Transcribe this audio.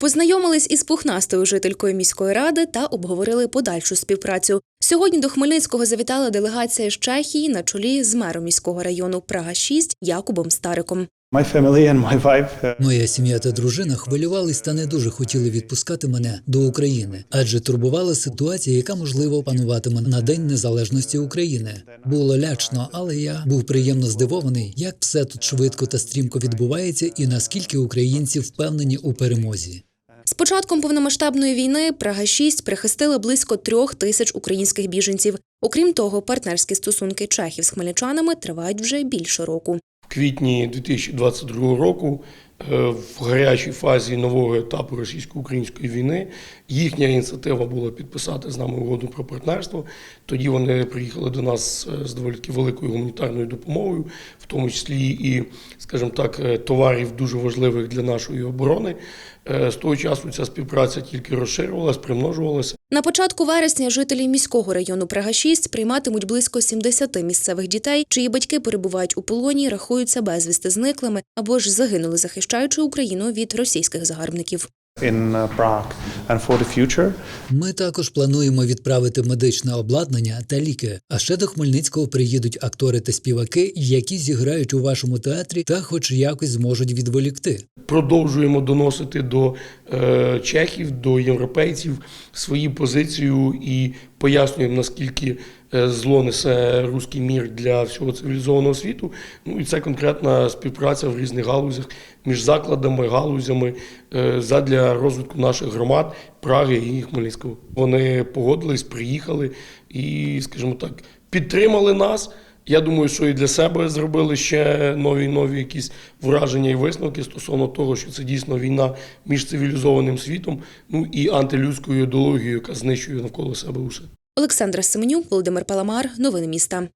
Познайомились із пухнастою жителькою міської ради та обговорили подальшу співпрацю. Сьогодні до Хмельницького завітала делегація з Чехії на чолі з мером міського району Прага 6 Якубом Стариком. Uh, Моя сім'я та дружина хвилювались та не дуже хотіли відпускати мене до України, адже турбувала ситуація, яка можливо пануватиме на День Незалежності України. Було лячно, але я був приємно здивований, як все тут швидко та стрімко відбувається, і наскільки українці впевнені у перемозі. Початком повномасштабної війни Прага 6 прихистила близько трьох тисяч українських біженців. Окрім того, партнерські стосунки чехів з хмельничанами тривають вже більше року. Квітні 2022 року, е, в гарячій фазі нового етапу російсько-української війни, їхня ініціатива була підписати з нами угоду про партнерство. Тоді вони приїхали до нас е, з доволі великою гуманітарною допомогою, в тому числі і, скажімо так, е, товарів дуже важливих для нашої оборони. З того часу ця співпраця тільки розширювалась, примножувалася. На початку вересня жителі міського району Прага 6 прийматимуть близько 70 місцевих дітей, чиї батьки перебувають у полоні, рахуються безвісти зниклими або ж загинули, захищаючи Україну від російських загарбників. Uh, Ми також плануємо відправити медичне обладнання та ліки. А ще до Хмельницького приїдуть актори та співаки, які зіграють у вашому театрі та, хоч якось, зможуть відволікти. продовжуємо доносити до е, чехів, до європейців свої позицію і пояснюємо, наскільки зло несе руський мір для всього цивілізованого світу. Ну і це конкретна співпраця в різних галузях між закладами, галузями е, задля розвитку наших громад Праги і Хмельницького. Вони погодились, приїхали і, скажімо так, підтримали нас. Я думаю, що і для себе зробили ще нові нові якісь враження і висновки стосовно того, що це дійсно війна між цивілізованим світом, ну і антилюдською ідеологією, яка знищує навколо себе усе. Олександра Семенюк, Володимир Паламар. Новини міста.